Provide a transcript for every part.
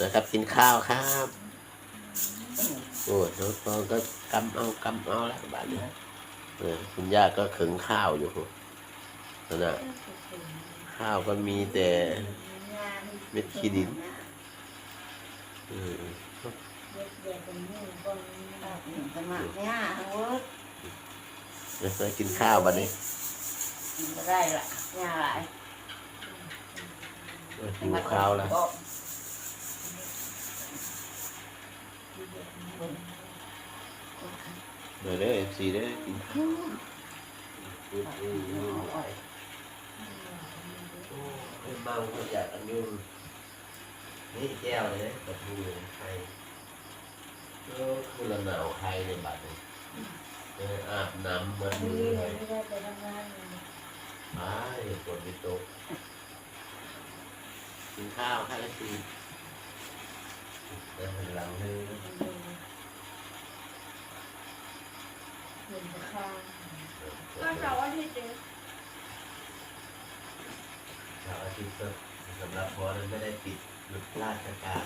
นะครับกินข้าวครับโอ้ยน้องตองก็กำเอากำเอาแล้วบ้านนี้เออคุณย่าก็ขึงข้าวอยู่นั่นนะข้าวก็มีแต่เม็ดขี้ดินอืมสมัครเนี่ยทั้งหมดแล้วก็กินข้าวบ้านนี้กินไม่ได้ละเนี่ยหลายเออหิวข้าวแล้ว เดี๋ยวเด้อเอฟซีเด้อกินข้าวอืมอืมอืมโอ้ยาก็อยากอันยุ่งนี่แก้วเลยนะกับมือไทยก็คือละหนาวไทยในบัดนี้เอออาบน้ำมันมือเลยไม่ได้ไปทำงานเลยไปฝนไม่ตกกินข้าวข้าวละที เดินหันหลังเลยเห็นข้างวันเสาร์อาทิตย์เองเสาร์อาทิตย์ก็สำหรับบอสไม่ได้ปิดหยุดราชการ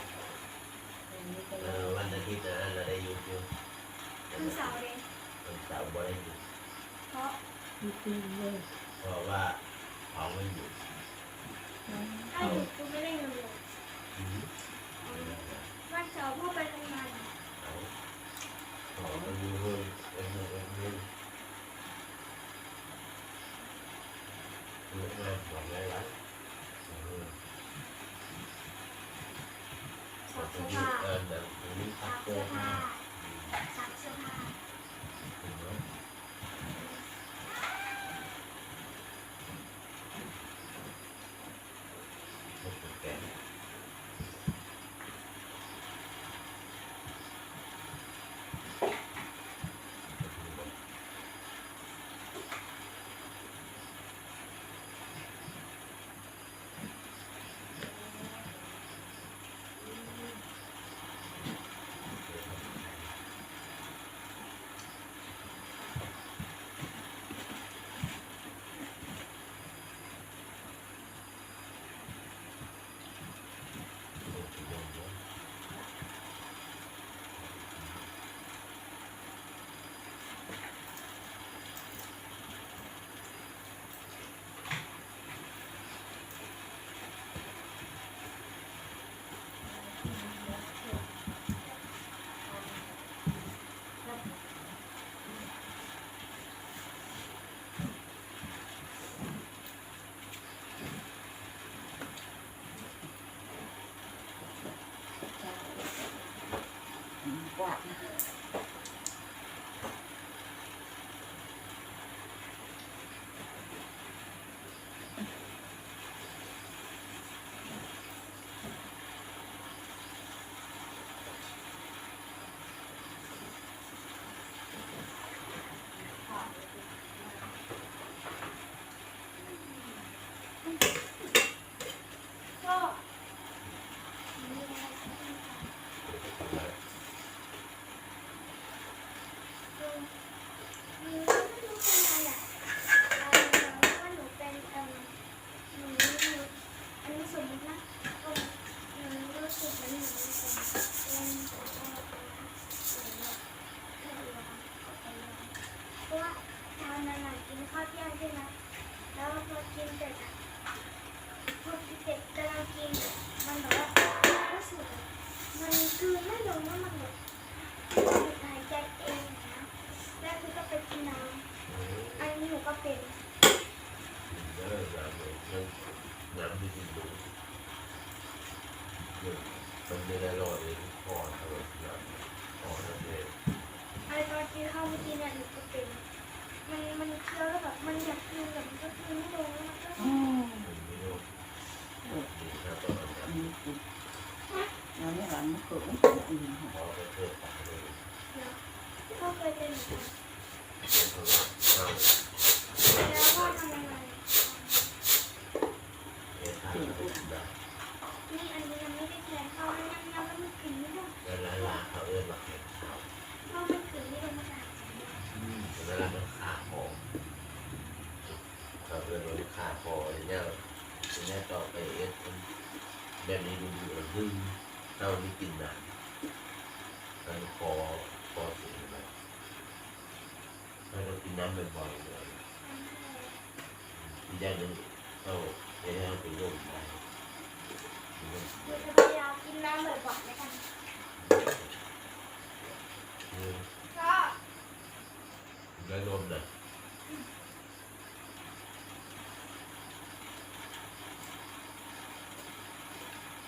เออวันอาทิตย์นะเราได้หยุดอยู่วันเสาร์เองวันเสาร์บอได้หยุดเพราะมีตีนเลยเพราะว่าเขาไม่หยุดถ้าหยุดกูไม่ได้เงินเลยอื มวันเสาร์พ่อไปทำงานขาเขาก็มีเงินเอ็นเอ็นเงินเงินเงินงานของไรวะเออซักเสื้อนี้ผ้าเออเซียวตรงนี้พัซักกเสื้เสื้ออผ้าผ้าซักเสื้อผ้า ถึงไหมไม่ถึงแก่ กวาด ก็มีไม่รู้เป็นอะไรอะว่าหนูเป็นเอ่อหนูหนูอันนี้สมมตินะก็หนูรู้สึกเหมือนหนูเป็นเป็นเพ ราะว่าทานนั้นน่ะกินข้าวเที่ยงใช่ไหมแล้วพอกินเสร็จพอกินเสร็จกำลังกินมันแบบว่ารู้สึกมันคือไม่ลงแล้วมันแบบหายใจเองนะแล้วคือก็ไปกินน้ำอันนี้หนูก็ไป็างเงี้ยอย่างเงี้ยต่อไปเอ๊ะแบบนี้ดูดูดึงเราไม่กินน้ำเราคอคอเสียไปเรากินน้ำบ่อยๆเลยอีกอย่างหนึ่งเรา เดี๋ยวเราเป็นโรคได้เดี๋ยวจะพยายามกินน้ำบ่อยๆแล้วกันก็แล้วนมน่ะ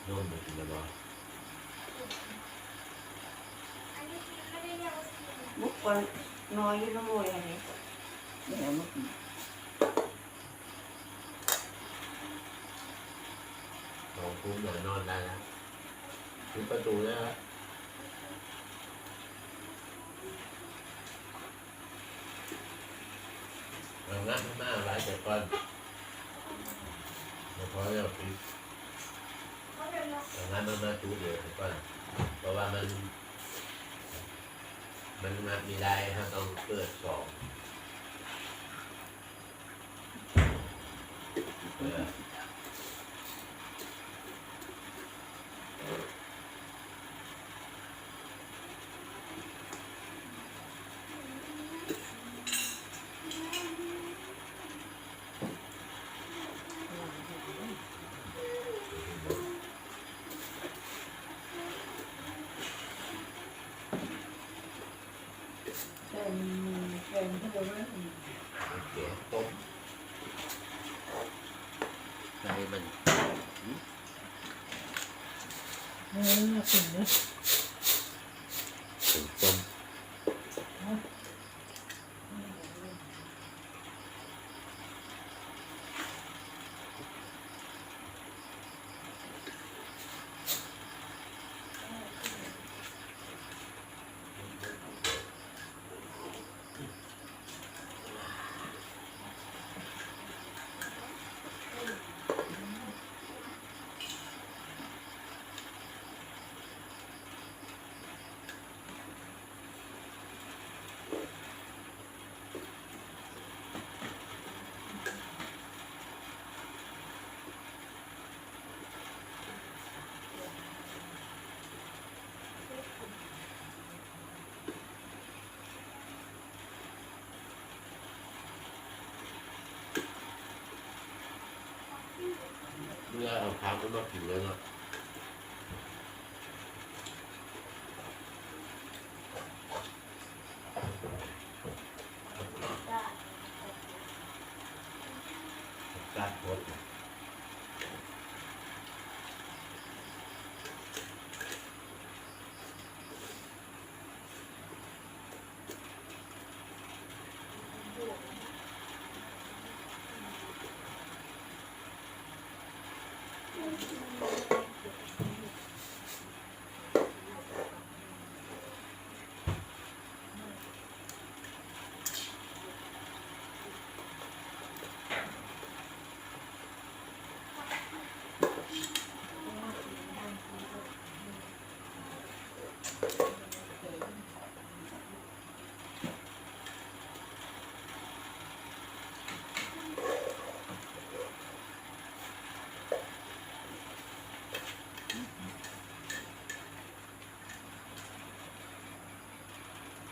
นมมันกินแล้วบ่อันนี้กินไม่ได้เรียกว่ากินนะมุกคนน้อยอยู่น้ำมวยอะไรเดี๋ยวมุก สองทุ่มนอนนอนได้แล้วปิดประตูได้แล้วครับเอางัดหน้าไว้แต่ก่อนแล้วพอแล้วปิดเพราะเดี๋ยวเราเอางัดมันมาจูเดียวแต่ก่อนเพราะว่ามัน มันมามีได้ถ้าต้องเปิดสองเออ เป็นเป็นที่เราไม่ เก๋ต้มให้มัน เออสิ่ เมื่อเอาข้า